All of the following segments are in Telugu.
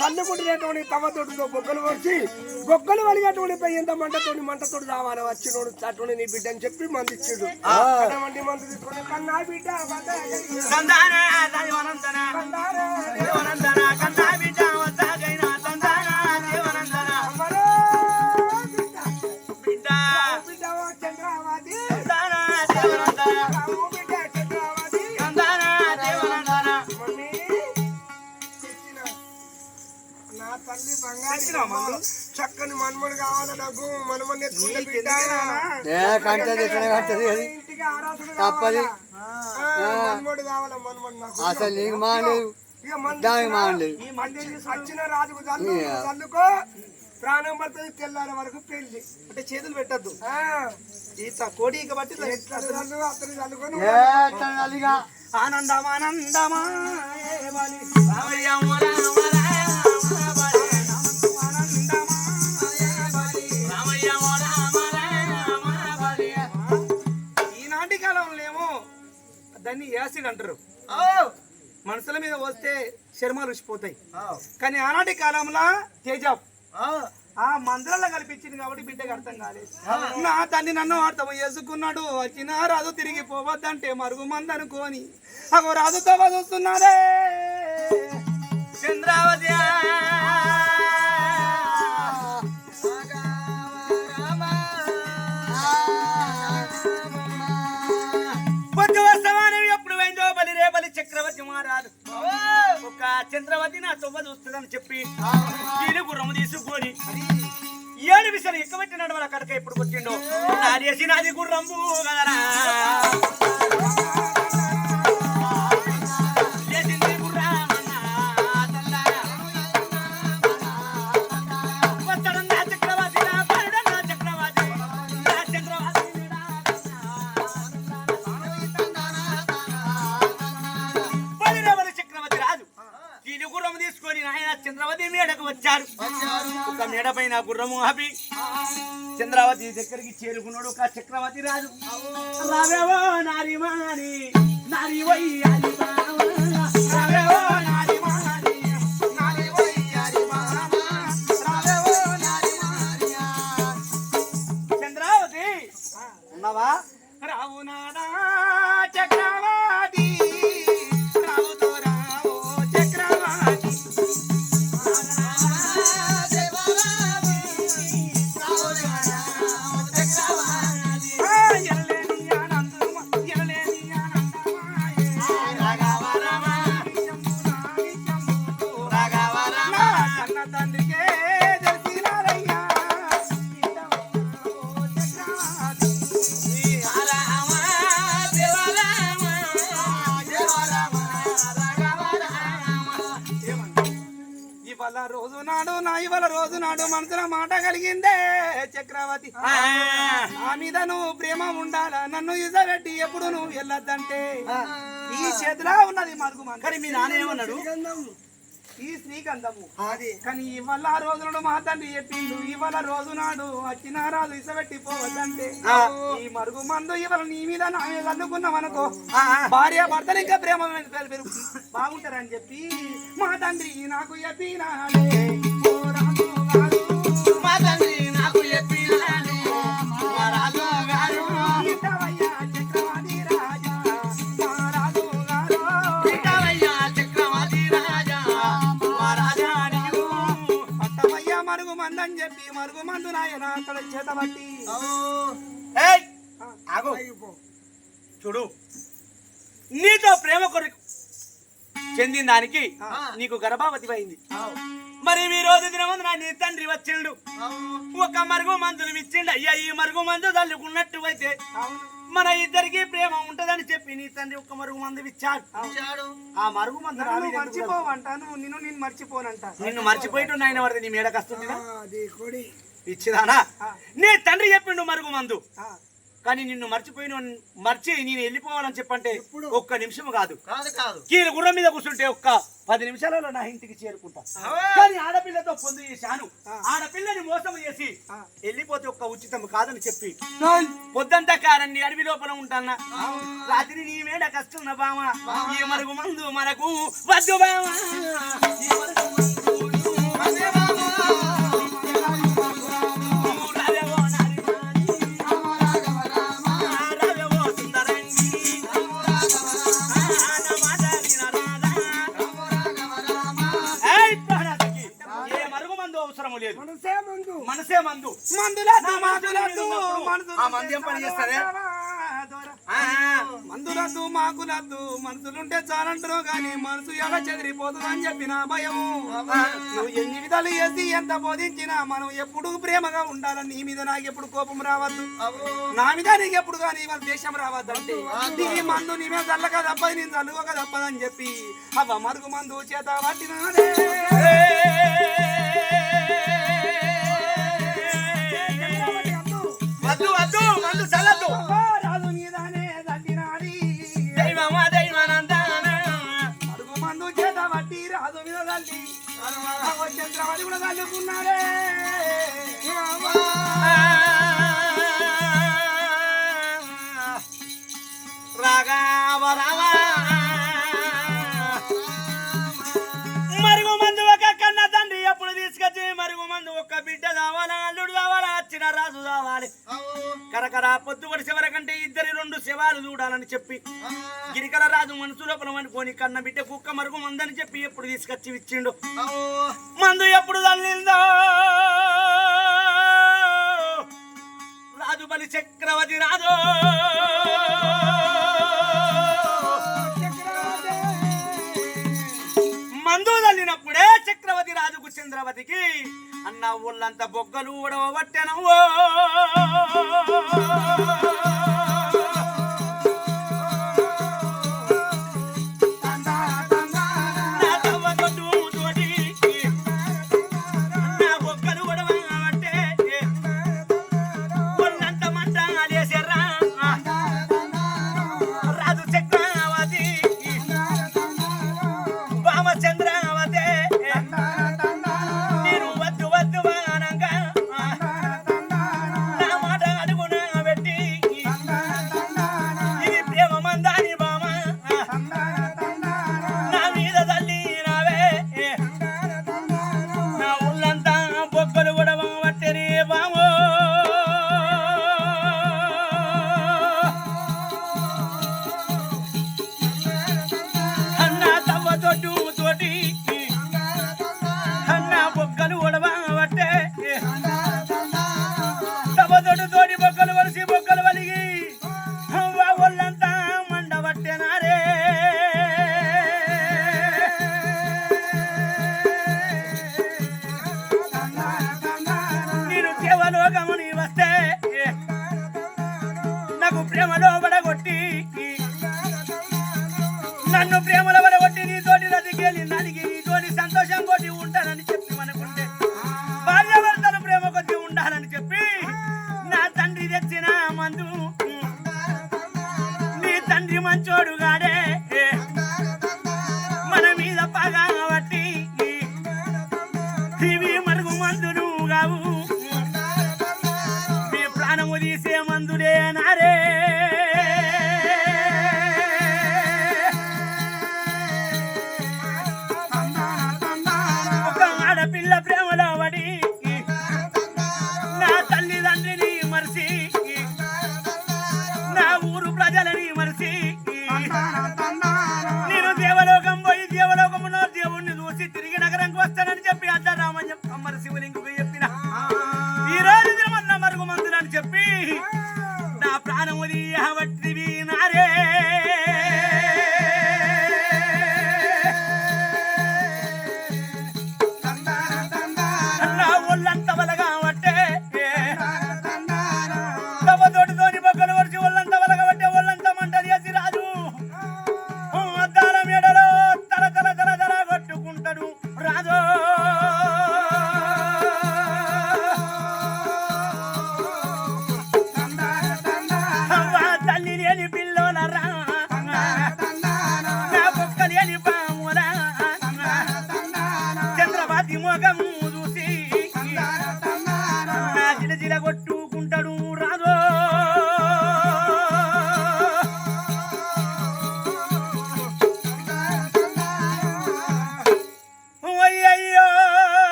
చల్లుకుంటున్నటువంటి తవ్వతోటితో బొక్కలు వచ్చి బొక్కలు వలిగేటువంటి పెయ్యంత మంటతోటి మంటతోటి రావాలి వచ్చినోడు అటువంటి నీ బిడ్డ అని చెప్పి మంది ఇచ్చిండు. అటువంటి మంది తీసుకొని కన్నా బిడ్డ దైవనందన? దేవనందన కన్నా బిడ్డ చక్కని మన్మడు కావాలి నాకు మనమని కంటది ఎక్కడ కంటది అది తప్పది. కావాలా? ఆ, మన్మడు కావాలా? మన్మడు నాకు అసలు నీకు మానలేదు దానికి రాజుకు చల్లుకో ప్రాణం పడుతుంది తెల్లారి వరకు పెళ్ళి. అంటే చేతులు పెట్టద్దు. కోడి ఇక బట్టి దాన్ని యాసిడ్ అంటారు. మనుషుల మీద వస్తే చర్మాలు రుచిపోతాయి కానీ ఆనాటి కాలంలో తేజాబ్ ఆ మందులలో కల్పించింది కాబట్టి బిడ్డకు అర్థం కాలేదు. నా తండ్రి నన్ను అర్థం చేసుకున్నాడు వచ్చిన రాజు తిరిగి పోవద్దంటే మరుగు మంది అనుకోని. అగో రాజుతో వస్తున్నాడే చంద్రావతి చక్రవర్తి ఒక చంద్రవతి నా చొవ్వ చూస్తుందని చెప్పి ఈయన గుర్రము తీసుకొని ఏడు విషయాలు ఎక్కబెట్టినాడు వాళ్ళ కడక ఎప్పుడు కొట్టిండో నాదేసి నాది గుర్రంబు కదరా పైన చంద్రావతి దగ్గరికి చేరుకున్నాడు కా చక్రవర్తి రాజు రావేవో నారిమాని నారి వయ్యాలి బావా. రావేవో నారిమాని, నారి వయ్యాలి బావా. రావేవో నారిమానియా. చంద్రావతి ఉన్నావా రావు నాదా మనసులో మాట కలిగిందే చక్రవర్తి. ఆ మీద నువ్వు ప్రేమ ఉండాలా? నన్ను ఇసబెట్టి ఎప్పుడు నువ్వు వెళ్ళొద్దంటే ఈ చేతిలో ఉన్నది మరుగు కానీ మీ నాన్న ఏమన్నాడు? గంధం. ఈ శ్రీగంధము. అది. కానీ ఇవాళ ఆ రోజు నాడు మా తండ్రి చెప్పిండు ఇవాళ రోజు నాడు వచ్చిన రాజు ఇసబెట్టి పోవద్దంటే? ఈ మరుగు మందు ఇవాళ నీ మీద నా మీద అనుకో. భార్య భర్తలు ఇంకా ప్రేమ బాగుంటారని చెప్పి మా తండ్రి నాకు చెప్పినాడే. మందని చెప్పి మరుగు మందు నాయన అక్కడ చేతబట్టి ఆగు. చూడు. నీతో ప్రేమ కొరకు చెందిన దానికి నీకు గర్భావతి అయింది మరి ఈ రోజు దినమందు నా నీ తండ్రి వచ్చిండు. ఒక మరుగు మందులు ఇచ్చిండు అయ్యా ఈ మరుగు మందు తల్లుకున్నట్టు అయితే మన ఇద్దరికి ప్రేమ ఉంటదని చెప్పి నీ తండ్రి ఒక మరుగు మందు ఇచ్చాడు. ఆ మరుగు మందు మర్చిపోవంటాను నిన్ను నేను మర్చిపోనంట. నిన్ను మర్చిపోయిట్టు నాయన పడితే నీ మేడకు వస్తుంది ఆ, అది కొడి. ఇచ్చిదానా? నీ తండ్రి చెప్పిండు మరుగు మందు. ఆ, కానీ నిన్ను మర్చిపోయిన మర్చి నేను వెళ్ళిపోవాలని చెప్పంటే ఒక్క నిమిషం కాదు. కీలు గుర్రం మీద కూర్చుంటే ఒక్క పది నిమిషాలలో నా ఇంటికి చేరుకుంటా. కానీ ఆడపిల్లతో పొందు చేశాను ఆడపిల్లని మోసం చేసి వెళ్ళిపోతే ఒక్క ఉచితం కాదని చెప్పి. పొద్దంతా కారండి అడవి లోపల ఉంటానా? రాత్రి నీ మేడ కష్టం బామ ఈ మరుగు మందు మనకు వద్దు బామ అవసరం లేదు. మనసే మందు. మనసే మందు. మందులద్దు మాకులద్దు ఆ మందు ఏం పని చేస్తదే? ఆ, మందులద్దు మాకులద్దు. మనసులుంటే చాలంటారు కానీ మనసు ఎలా చెదిరిపోతుంది అని చెప్పిన నువ్వు ఎన్ని విధాలు చేసి ఎంత బోధించినా మనం ఎప్పుడు ప్రేమగా ఉండాలని నీ మీద నాకు ఎప్పుడు కోపం రావద్దు. నా మీద నీకు ఎప్పుడు కానీ వాళ్ళ దేశం రావద్దు అంటే. నీ మందు నీ మీద చల్లక తప్పదు నేను చల్లుకోక తప్పదని చెప్పి అవ్వ మరుగు మందు చేత పట్టినాడే. వద్దు వద్దు మందు చల్లద్దు రాజు మీదనే తట్టినాడి దైవమా దైవానందాన? అడుగు మందు చేత పట్టి రాజు మీద తల్లి. అవ్వ చంద్రవతి కూడా తల్లుకున్నాడే రాఘవ. కరకరా పొద్దు శివర కంటే ఇద్దరి రెండు శవాలు చూడాలని చెప్పి. గిరికల రాజు మనసు లోపల అనుకోని కన్న బిడ్డ కుక్క మరుగు మందని చెప్పి ఎప్పుడు తీసుకొచ్చి ఇచ్చిండు. మందు ఎప్పుడు తల్లిందో రాజు బలి చక్రవర్తి రాజు. మందు తల్లినప్పుడే చక్రవర్తి రాజుకు చంద్రవతికి అన్న ఊళ్ళంత బొగ్గలు ఊడవబట్టెనవో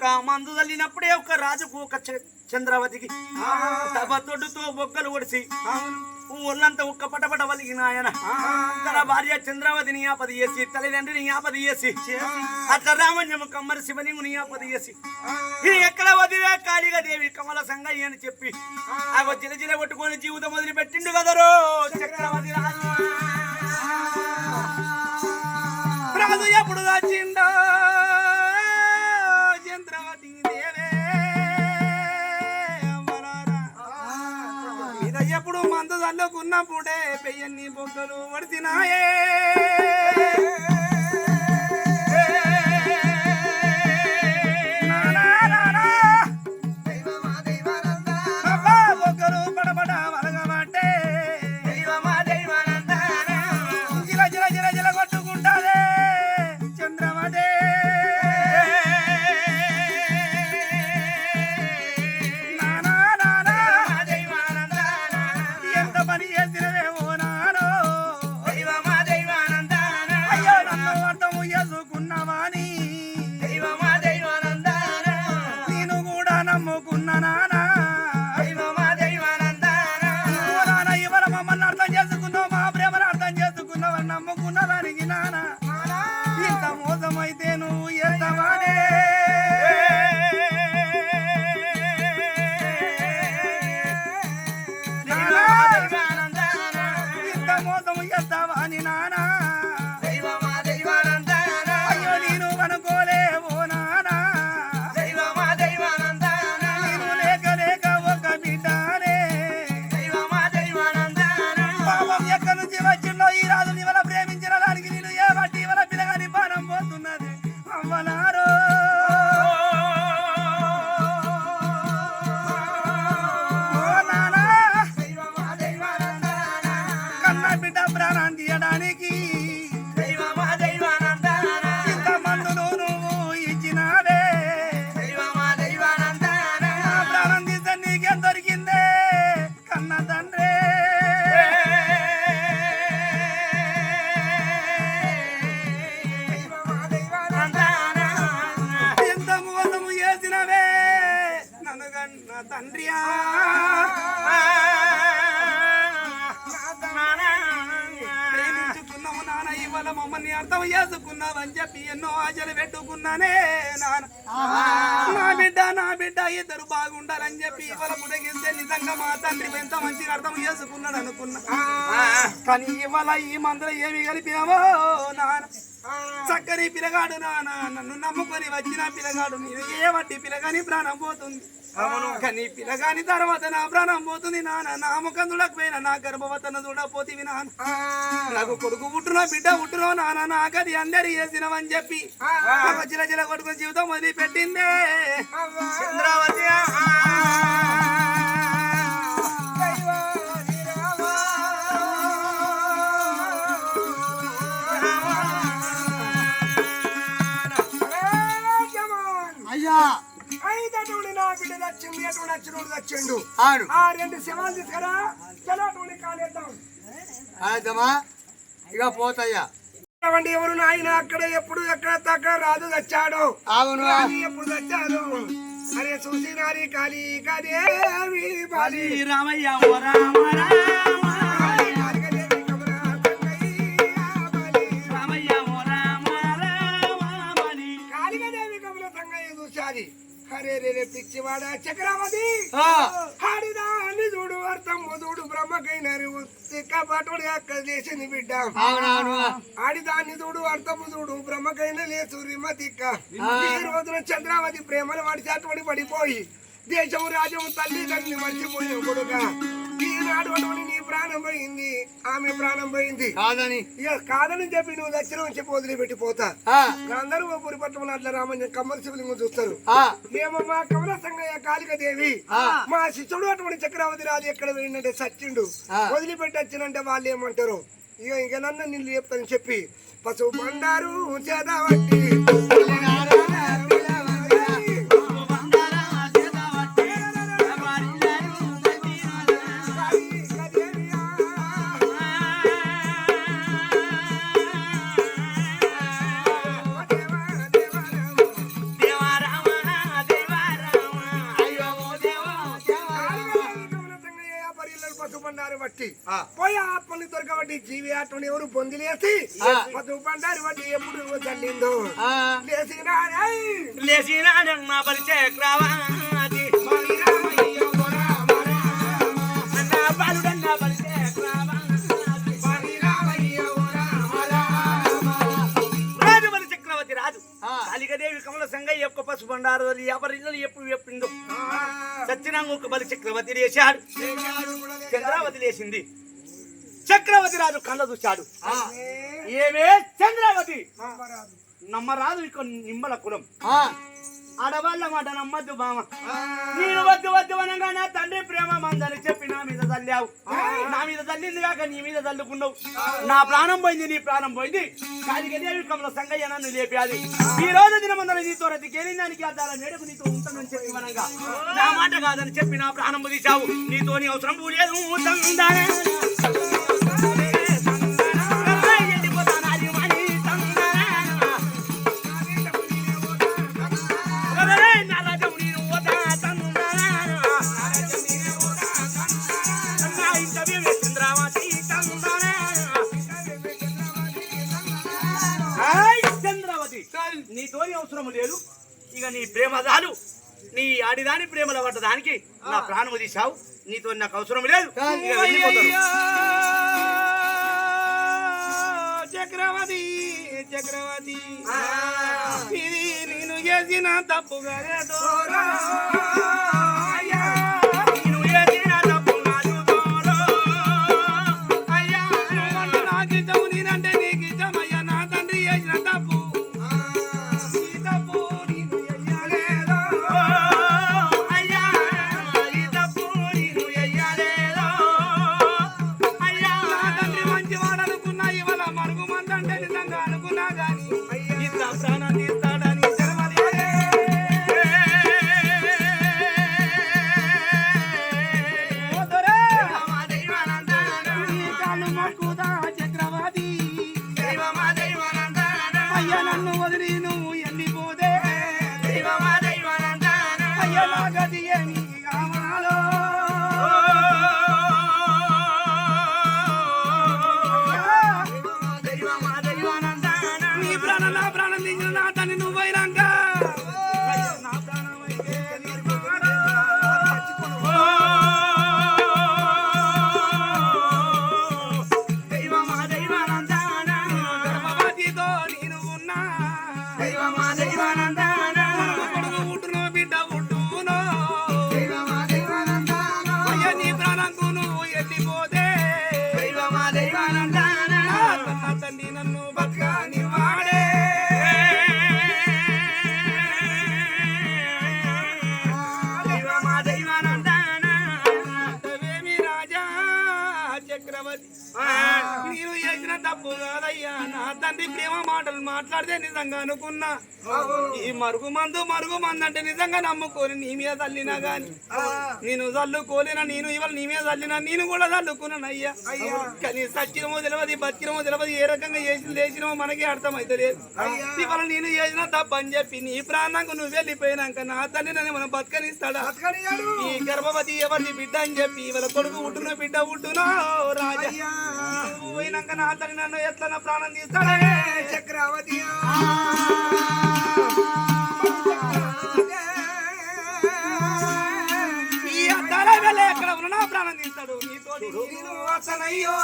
ఒక మందు తల్లినప్పుడే ఒక రాజుకు ఒక చంద్రవతికి. తబతొడ్డుతో బొక్కలు ఒడిసి ఒళ్ళంతా ఒక్క పటపట వలిగిన ఆయన. తన భార్య చంద్రవతిని ఆపది చేసి తల్లిదండ్రిని ఆపది చేసి అట్లా రామన్యము కమ్మరి శివలింగుని ఆపది చేసి ఎక్కడ వదిలే కాళిగా దేవి కమల సంగయ్య అని చెప్పి ఆగో జిల జిల కొట్టుకొని జీవితం వదిలి పెట్టిండు కదరో చక్రవర్తి రాజు. రాజు ఎప్పుడు దాచిండో? ఎప్పుడు మందు పెయ్యన్ని బొగ్గలు పడిచినాయే ఎంత మంచిగా అర్థం చేసుకున్నాడు అనుకున్నా. కానీ ఇవాళ ఈ మందులో ఏమి కలిపినావో నాన్న? చక్కని పిల్లగాడు నాన్న. నన్ను నమ్ముకొని వచ్చిన పిల్లగాడు నేను ఏ వట్టి పిల్లగాని ప్రాణం పోతుంది. కానీ పిల్లగాని తర్వాత నా ప్రాణం పోతుంది నాన్న. నా ముఖం చూడకపోయినా నా గర్భవతను చూడపోతివి నాన్న. నాకు కొడుకు పుట్టునో బిడ్డ పుట్టునో నాన్న. నాకది అందరి చేసినవని చెప్పి చిల చిల కొడుకు జీవితం వదిలి పెట్టిందే చంద్రావతి అయ్యా. ఐదటువంటి నా బిడ్డ నచ్చింది అటువంటి నచ్చినోడు నచ్చిండు ఆ రెండు శవాలు తీసుకురా. చలో అటువంటి కాలేద్దాం అదమ్మా ఇక పోతయ్యా. అటువంటి ఎవరు నాయన? అక్కడ ఎప్పుడు ఎక్కడ తగ్గ రాజు తెచ్చాడు? అవును. ఎప్పుడు తెచ్చాడు? అరే చూసి నారి కాలి కదేవి బాలి. రామయ్య రామ రామ. అరే రే పిచ్చివాడ చక్రవర్తి! ఆ. ఆడిదాన్ని చూడు అర్థము చూడు బ్రహ్మకైన పట్టుడు అక్కడ చేసింది బిడ్డ. ఆడిదాన్ని చూడు అర్థము చూడు బ్రహ్మకైన లేచు రిమతిక్క ఈ రోజున చంద్రావతి ప్రేమను వాడి చాటుబడి పడిపోయి దేశము రాజ్యము తల్లి మర్చిపోయిన కొడుక. ఈనాడు అటువంటి నీ ప్రాణం పోయింది. ఆమె ప్రాణం పోయింది. కాదని? ఇక కాదని చెప్పి నువ్వు దక్షిణ నుంచి వదిలి పెట్టిపోతా. అందరూ పురి పట్టణంలో అట్లా రామని కమ్మల శివలింగం చూస్తారు. మా కమల సంగయ్య కాళిక దేవి. మా శిష్యుడు అటువంటి చక్రవర్తి రాజు ఎక్కడ పోయిందంటే సచ్చిండు. వదిలిపెట్టి వచ్చినంటే వాళ్ళు ఏమంటారు? ఇక ఇంక నన్ను నిన్ను చెప్తాను చెప్పి. పసుపు బండారు చేదవట్టి. దొరకబట్టి జీవి ఆత్మని ఎవరు పొందిలేసి మధు బండారి బట్టి ఎప్పుడు చల్లిందో లేచిన రాజు బలి చక్రవర్తి రాజు. కాళికదేవి కమల సంగయ్య యొక్క పసు బండారు ఎవరిల్లు ఎప్పుడు సత్యనాంగ ఒక బలి చక్రవర్తి లేచాడు. చంద్రావతి లేచింది. చక్రవర్తి రాజు కళ్ళ చూశాడు. ఏమే చంద్రావతి? నమ్మరాదు ఇక నిమ్మల కులం. ఆడవాళ్ళ మాట నమ్మద్దు బామ నేను వద్దు వద్దు అనగా నా తండ్రి ప్రేమ మందని చెప్పి నా మీద తల్లావు నా మీద తల్లింది కాక నీ మీద తల్లుకున్నావు నా ప్రాణం పోయింది నీ ప్రాణం పోయింది. కాలిగదేవి కమల సంగయ్య నన్ను లేపాది ఈ రోజు దినమందర నీతో రతి గెలిందానికి అద్దాల మేడకు నీతో ఉంటానని చెప్పి మనగా. నా మాట కాదని చెప్పి నా ప్రాణం తీసావు నీతోని అవసరం లేదు ప్రేమల పడ్డ దానికి నా ప్రాణము తీసావు నీతో నాకు అవసరం లేదు. చక్రవర్తి చక్రవర్తి. ఇది నేను చేసిన తప్పు అయ్యా నన్ను వదిలి నువ్వు వెళ్ళిపోతే మాటలు మాట్లాడితే నిజంగా అనుకున్నా. ఈ మరుగు మందు మరుగు మందు అంటే నిజంగా నమ్ముకోని నీ మీద చల్లినా గాని. నేను చల్లుకోలేనా నేను ఇవాళ నీ మీద చల్లినా నేను కూడా చల్లుకున్నాను అయ్యా. కానీ సచ్చినమో తెలియదు బతికినమో తెలియదు ఏ రకంగా చేసి లేచినమో మనకే అర్థమైతే లేదు ఇవాళ నేను చేసిన తప్పు అని చెప్పి నీ ప్రాణంకు నువ్వు వెళ్ళిపోయినాక నా తల్లి నన్ను మనం బతకనిస్తాడా? ఈ గర్భవతి ఎవరిని బిడ్డ అని చెప్పి ఇవాళ కొడుకు పుట్టున బిడ్డ పుట్టునో రాజా. పోయినాక నా తల్లి నన్ను ఎట్లా ప్రాణం తీస్తాడే? చక్రవర్తి ఈ అద్దాల వెళ్ళే ఎక్కడ ఉన్న ప్రాణం తీస్తాడు. నేను అసలయ్యో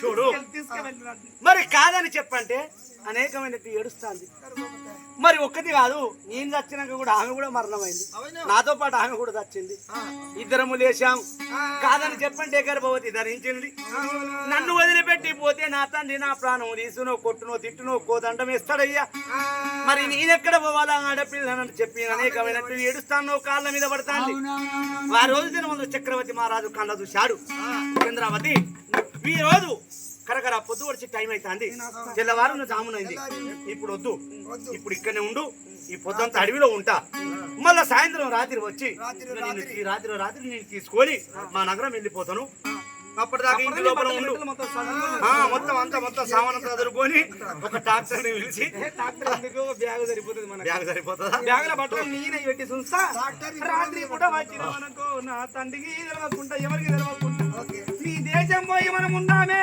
చూడు. తీసుకువెళ్ళినాడు మరి కాదని చెప్పంటే అనేకమైన ఏడుస్తాంది. మరి ఒక్కటి కాదు నేను చచ్చినాక కూడా ఆమె కూడా మరణమైంది. నాతో పాటు ఆమె కూడా చచ్చింది. ఇద్దరము లేచాం. కాదని చెప్పంటే గర్భవతి ధరించింది. నన్ను వదిలిపెట్టి పోతే నా తండ్రి నా ప్రాణం తీసునో కొట్టునో తిట్టునో కోదండం ఇస్తాడయ్యా మరి నేనెక్కడ పోవాలా? ఆడపిల్లనని చెప్పి అనేకమైనట్టు ఏడుస్తాను కాళ్ళ మీద పడతాంది. ఆ రోజు దిన ముందు చక్రవర్తి మహారాజు కళ్ళ చూశాడు. చంద్రావతి ఈ రోజు కరకర పొద్దు వచ్చి టైం అవుతుంది తెల్లవారు జామునైంది. ఇప్పుడు వద్దు. ఇప్పుడు ఇక్కడనే ఉండు. ఈ పొద్దంతా అడవిలో ఉంటా. మళ్ళా సాయంత్రం రాత్రి వచ్చి నేను రాత్రి రాత్రి నేను తీసుకొని మా నగరం వెళ్ళిపోతాను. అప్పటిదాకా ఇంటి లోపల ఉండు. మొత్తం అంతా మొత్తం చదువుకొని ఒక ని పిలిచి బ్యాగ్ సరిపోతుంది మనకి. బ్యాగ్ సరిపోతుందా? బ్యాగుల బట్టలు నేనే పెట్టి చూస్తా. రాత్రి పూట వచ్చిన మనకు నా తండ్రికి తెలవకుండా ఎవరికి తెలవకుండా నీ దేశం పోయి మనం ఉన్నామే